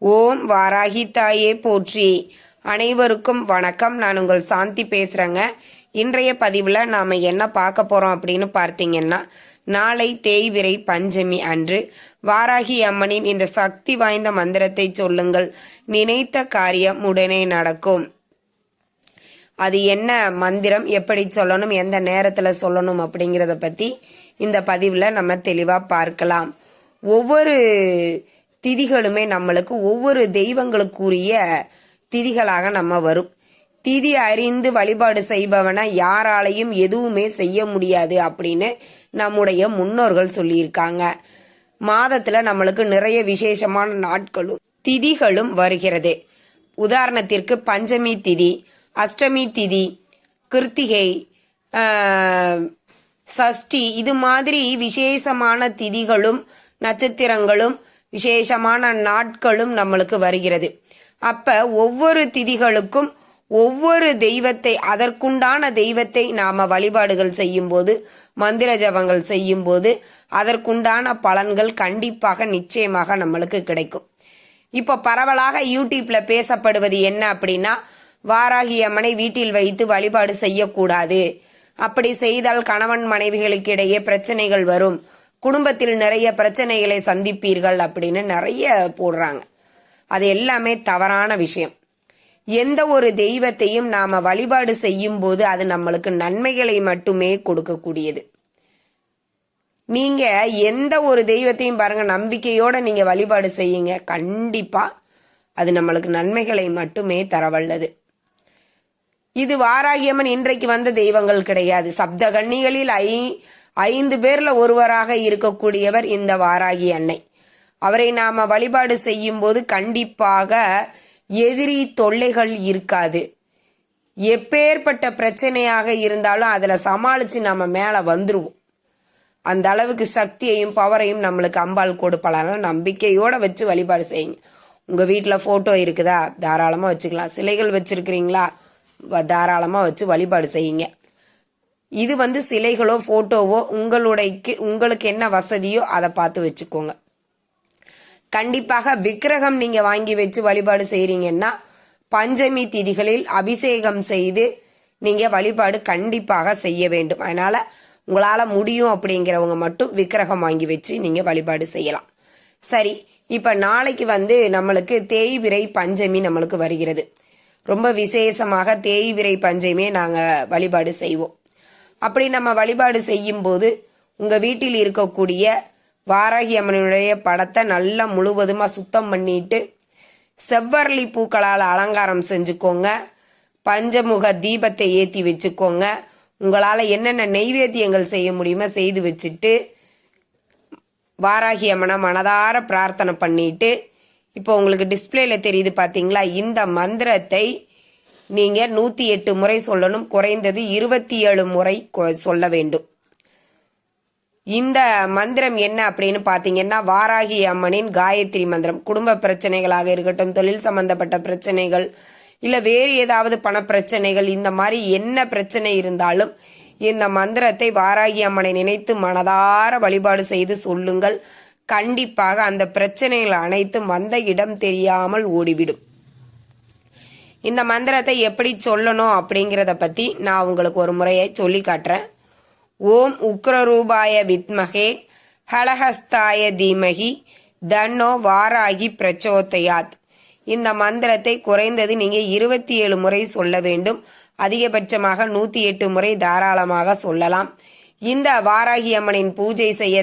ஓம் வாராகி தாயே போற்றி. அனைவருக்கும் வணக்கம். நான் உங்கள் சாந்தி பேசுகிறேங்க இன்றைய பதிவில் நாம் என்ன பார்க்க போகிறோம் அப்படின்னு பார்த்தீங்கன்னா நாளை தேய்விரை பஞ்சமி அன்று வாராகி அம்மனின் இந்த சக்தி வாய்ந்த மந்திரத்தை சொல்லுங்கள். நினைத்த காரியம் உடனே நடக்கும். அது என்ன மந்திரம்? எப்படி சொல்லணும்? எந்த நேரத்தில் சொல்லணும்? அப்படிங்கிறத பற்றி இந்த பதிவில் நம்ம தெளிவாக பார்க்கலாம். ஒவ்வொரு திதிகளுமே நம்மளுக்கு ஒவ்வொரு தெய்வங்களுக்குரிய திதிகளாக நம்ம வரும். திதி அறிந்து வழிபாடு செய்பவனை யாராலையும் எதுவுமே செய்ய முடியாது அப்படின்னு நம்முடைய முன்னோர்கள் சொல்லியிருக்காங்க. மாதத்துல நம்மளுக்கு நிறைய விசேஷமான நாட்களும் திதிகளும் வருகிறது. உதாரணத்திற்கு பஞ்சமி திதி அஷ்டமி திதி கிருத்திகை சஷ்டி இது மாதிரி விசேஷமான திதிகளும் நட்சத்திரங்களும் விசேஷமான நாட்களும் நம்மளுக்கு வருகிறது. அப்ப ஒவ்வொரு திதிகளுக்கும் ஒவ்வொரு தெய்வத்தை அதற்குண்டான தெய்வத்தை நாம வழிபாடுகள் செய்யும்போது மந்திர ஜபங்கள் செய்யும்போது அதற்குண்டான பலன்கள் கண்டிப்பாக நிச்சயமாக நம்மளுக்கு கிடைக்கும். இப்போ பரவலாக யூடியூப்ல பேசப்படுவது என்ன அப்படின்னா வாராகி அம்மனை வீட்டில் வைத்து வழிபாடு செய்யக்கூடாது. அப்படி செய்தால் கணவன் மனைவிகளுக்கு இடையே பிரச்சனைகள் வரும். குடும்பத்தில் நிறைய பிரச்சனைகளை சந்திப்பீர்கள் அப்படின்னு நிறைய போடுறாங்க. அது எல்லாமே தவறான விஷயம். எந்த ஒரு தெய்வத்தையும் நாம வழிபாடு செய்யும் போது அது நம்மளுக்கு நன்மைகளை மட்டுமே கொடுக்கக்கூடியது. நீங்க எந்த ஒரு தெய்வத்தையும் பாருங்க நம்பிக்கையோட நீங்க வழிபாடு செய்யுங்க. கண்டிப்பா அது நம்மளுக்கு நன்மைகளை மட்டுமே தரவல்லது. இது வாராகியம்மன் இன்றைக்கு வந்த தெய்வங்கள் கிடையாது. சப்த கன்னிகளில் ஐ ஐந்து பேர்ல ஒருவராக இருக்கக்கூடியவர் இந்த வாராகி அன்னை. அவரை நாம வழிபாடு செய்யும் போது கண்டிப்பாக எதிரி தொல்லைகள் இருக்காது. எப்பேற்பட்ட பிரச்சனையாக இருந்தாலும் அதுல சமாளிச்சு நம்ம மேல வந்துருவோம். அந்த அளவுக்கு சக்தியையும் பவரையும் நம்மளுக்கு அம்பாள் கொடுப்பாளான நம்பிக்கையோட வச்சு வழிபாடு செய்யுங்க. உங்க வீட்டில் போட்டோ இருக்குதா? தாராளமா வச்சுக்கலாம். சிலைகள் வச்சிருக்கிறீங்களா? தாராளமாக வச்சு வழிபாடு செய்யுங்க. இது வந்து சிலைகளோ ஃபோட்டோவோ உங்களுடைக்கு உங்களுக்கு என்ன வசதியோ அதை பார்த்து வச்சுக்கோங்க. கண்டிப்பாக விக்கிரகம் நீங்கள் வாங்கி வச்சு வழிபாடு செய்கிறீங்கன்னா பஞ்சமி திதிகளில் அபிஷேகம் செய்து நீங்கள் வழிபாடு கண்டிப்பாக செய்ய வேண்டும். அதனால் உங்களால் முடியும் அப்படிங்கிறவங்க மட்டும் விக்கிரகம் வாங்கி வச்சு நீங்கள் வழிபாடு செய்யலாம். சரி இப்போ நாளைக்கு வந்து நம்மளுக்கு தேய்விரை பஞ்சமி நம்மளுக்கு வருகிறது. ரொம்ப விசேஷமாக தேய்விரை பஞ்சையுமே நாங்கள் வழிபாடு செய்வோம். அப்படி நம்ம வழிபாடு செய்யும்போது உங்கள் வீட்டில் இருக்கக்கூடிய வாராகி அம்மனுடைய படத்தை நல்லா முழுவதுமாக சுத்தம் பண்ணிட்டு செவ்வரளி பூக்களால் அலங்காரம் செஞ்சுக்கோங்க. பஞ்சமுக தீபத்தை ஏற்றி வச்சுக்கோங்க. உங்களால் என்னென்ன நெய்வேத்தியங்கள் செய்ய முடியுமோ செய்து வச்சுட்டு வாராகி அம்மனை மனதார பிரார்த்தனை பண்ணிட்டு இப்போ உங்களுக்கு டிஸ்பிளேல தெரியுது பாத்தீங்களா? இந்த மந்திரத்தை நீங்க நூத்தி எட்டு முறை சொல்லணும். குறைந்தது இருபத்தி ஏழு முறை கொ- சொல்ல வேண்டும். இந்த மந்திரம் என்ன அப்படின்னு பாத்தீங்கன்னா வாராகி அம்மனின் காயத்ரி மந்திரம். குடும்ப பிரச்சனைகளாக இருக்கட்டும் தொழில் சம்பந்தப்பட்ட பிரச்சனைகள் இல்ல வேறு ஏதாவது பண பிரச்சனைகள் இந்த மாதிரி என்ன பிரச்சனை இருந்தாலும் இந்த மந்திரத்தை வாராகி அம்மனை நினைத்து மனதார வழிபாடு செய்து சொல்லுங்கள். கண்டிப்பாக அந்த பிரச்சனைகள் அனைத்தும் வந்த இடம் தெரியாமல் ஓடிவிடும். இந்த மந்திரத்தை எப்படி சொல்லணும் அப்படிங்கிறத பத்தி நான் உங்களுக்கு ஒரு முறையை சொல்லி காட்டுறேன். ஓம் உக்ரரூபாய வித்மகே ஹலஹஸ்தாய தீமகி தன்னோ வாராகி பிரச்சோதயாத். இந்த மந்திரத்தை குறைந்தது நீங்க இருபத்தி ஏழு முறை சொல்ல வேண்டும். அதிகபட்சமாக நூத்தி எட்டு முறை தாராளமாக சொல்லலாம். இந்த வாராகி அம்மனின் பூஜை செய்ய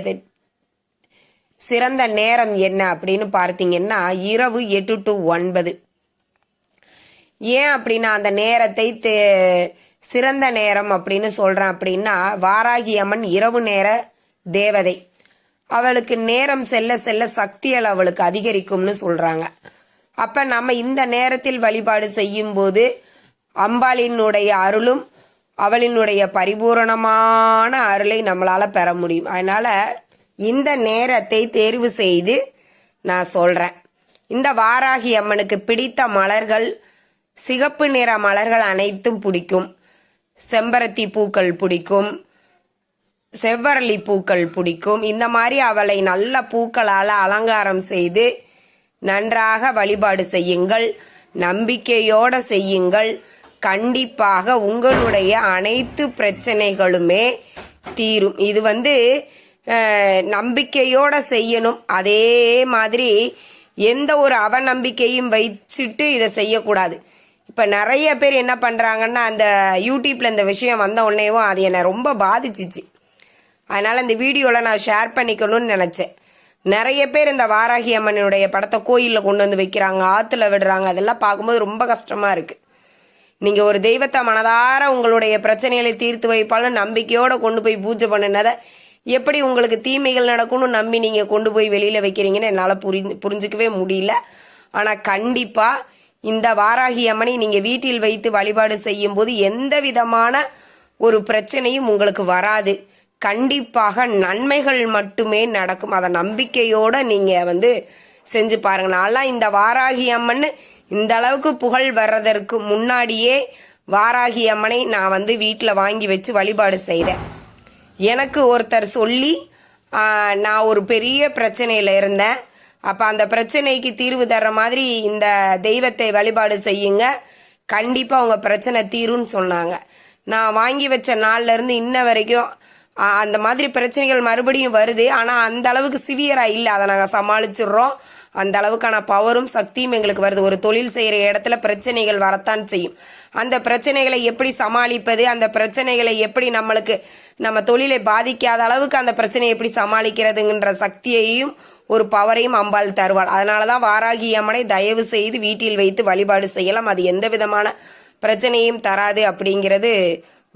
சிறந்த நேரம் என்ன அப்படின்னு பார்த்தீங்கன்னா இரவு எட்டு டு ஒன்பது. ஏன் அப்படின்னா அந்த நேரத்தை தே- சிறந்த நேரம் அப்படின்னு சொல்றேன் அப்படின்னா வாராகி அம்மன் இரவு நேர தேவதை. அவளுக்கு நேரம் செல்ல செல்ல சக்திகள் அவளுக்கு அதிகரிக்கும்னு சொல்றாங்க. அப்ப நம்ம இந்த நேரத்தில் வழிபாடு செய்யும் போது அம்பாளினுடைய அருளும் அவளினுடைய பரிபூரணமான அருளை நம்மளால பெற முடியும். அதனால இந்த நேரத்தை தேர்வு செய்து நான் சொல்றேன். இந்த வாராகி அம்மனுக்கு பிடித்த மலர்கள் சிகப்பு நிற மலர்கள் அனைத்தும் பிடிக்கும். செம்பருத்தி பூக்கள் பிடிக்கும். செவ்வரளி பூக்கள் பிடிக்கும். இந்த மாதிரி அவளை நல்ல பூக்களால் அலங்காரம் செய்து நன்றாக வழிபாடு செய்யுங்கள். நம்பிக்கையோட செய்யுங்கள். கண்டிப்பாக உங்களுடைய அனைத்து பிரச்சனைகளுமே தீரும். இது வந்து நம்பிக்கையோட செய்யணும். அதே மாதிரி எந்த ஒரு அவநம்பிக்கையும் வச்சுட்டு இதை செய்யக்கூடாது. இப்போ நிறைய பேர் என்ன பண்ணுறாங்கன்னா அந்த யூடியூப்பில் இந்த விஷயம் வந்த உடனேவும் அது என்னை ரொம்ப பாதிச்சிச்சு. அதனால் இந்த வீடியோவில் நான் ஷேர் பண்ணிக்கணும்னு நினச்சேன். நிறைய பேர் இந்த வாராகி அம்மனுடைய படத்தை கோயிலில் கொண்டு வந்து வைக்கிறாங்க ஆற்றுல விடுறாங்க அதெல்லாம் பார்க்கும்போது ரொம்ப கஷ்டமாக இருக்குது நீங்கள் ஒரு தெய்வத்தை மனதார உங்களுடைய பிரச்சனைகளை தீர்த்து வைப்பாலும் நம்பிக்கையோடு கொண்டு போய் பூஜை பண்ணினதை எப்படி உங்களுக்கு தீமைகள் நடக்கும்னு நம்பி நீங்கள் கொண்டு போய் வெளியில் வைக்கிறீங்கன்னு என்னால் புரி புரிஞ்சுக்கவே முடியல. ஆனால் கண்டிப்பாக இந்த வாராகி அம்மனை நீங்கள் வீட்டில் வைத்து வழிபாடு செய்யும்போது எந்த விதமான ஒரு பிரச்சனையும் உங்களுக்கு வராது. கண்டிப்பாக நன்மைகள் மட்டுமே நடக்கும். அதை நம்பிக்கையோட நீங்கள் வந்து செஞ்சு பாருங்க. நான்லாம் இந்த வாராகி அம்மன் இந்த அளவுக்கு புகழ் வர்றதற்கு முன்னாடியே வாராகி அம்மனை நான் வந்து வீட்டில் வாங்கி வச்சு வழிபாடு செய்தேன். எனக்கு ஒருத்தர் சொல்லி நான் ஒரு பெரிய பிரச்சனையில் இருந்தேன். அப்போ அந்த பிரச்சனைக்கு தீர்வு தர்ற மாதிரி இந்த தெய்வத்தை வழிபாடு செய்யுங்க. கண்டிப்பாக உங்கள் பிரச்சனை தீரும்னு சொன்னாங்க. நான் வாங்கி வச்ச நாள்ல இருந்து இன்ன வரைக்கும் அந்த மாதிரி பிரச்சனைகள் மறுபடியும் வருது. ஆனால் அந்த அளவுக்கு சிவியராக இல்லை. அதை நாங்கள் சமாளிச்சிடுறோம். அந்த அளவுக்கான பவரும் சக்தியும் எங்களுக்கு வருது. ஒரு தொழில் செய்கிற இடத்துல பிரச்சனைகள் வரத்தான் செய்யும். அந்த பிரச்சனைகளை எப்படி சமாளிப்பது அந்த பிரச்சனைகளை எப்படி நம்மளுக்கு நம்ம தொழிலை பாதிக்காத அளவுக்கு அந்த பிரச்சனையை எப்படி சமாளிக்கிறதுங்கிற சக்தியையும் ஒரு பவரையும் அம்பாள் தருவாள். அதனால தான் வாராகி அம்மனை தயவு செய்து வீட்டில் வைத்து வழிபாடு செய்யலாம். அது எந்த விதமான பிரச்சனையும் தராது அப்படிங்கிறது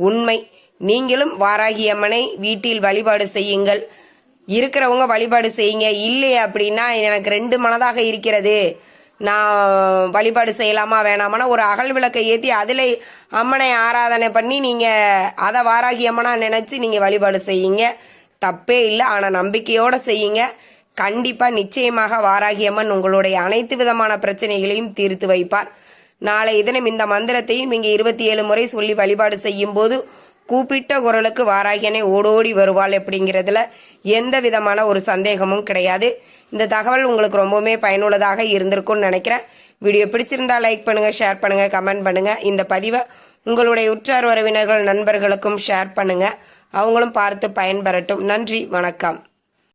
உண்மை. நீங்களும் வாராகி அம்மனை வீட்டில் வழிபாடு செய்யுங்கள். இருக்கிறவங்க வழிபாடு செய்யுங்க. இல்லை அப்படின்னா எனக்கு ரெண்டு மனதாக இருக்கிறது. நான் வழிபாடு செய்யலாமா வேணாமானா ஒரு அகல் விளக்கை ஏற்றி அதில் அம்மனை ஆராதனை பண்ணி நீங்கள் அதை வாராகி அம்மனா நினச்சி நீங்கள் வழிபாடு செய்யுங்க. தப்பே இல்லை ஆனால் நம்பிக்கையோடு செய்யுங்க. கண்டிப்பாக நிச்சயமாக வாராகி அம்மன் உங்களுடைய அனைத்து விதமான பிரச்சனைகளையும் தீர்த்து வைப்பார். நாளை தினம் இந்த மந்திரத்தையும் நீங்கள் இருபத்தி ஏழு முறை சொல்லி வழிபாடு செய்யும் போது கூப்பிட்ட குரலுக்கு வாராகியனை ஓடோடி வருவாள் அப்படிங்கிறதுல எந்த விதமான ஒரு சந்தேகமும் கிடையாது. இந்த தகவல் உங்களுக்கு ரொம்பவுமே பயனுள்ளதாக இருந்திருக்கும்னு நினைக்கிறேன். வீடியோ பிடிச்சிருந்தா லைக் பண்ணுங்க ஷேர் பண்ணுங்க கமெண்ட் பண்ணுங்க. இந்த பதிவை உங்களுடைய உற்றார் உறவினர்கள் நண்பர்களுக்கும் ஷேர் பண்ணுங்க. அவங்களும் பார்த்து பயன்பெறட்டும். நன்றி வணக்கம்.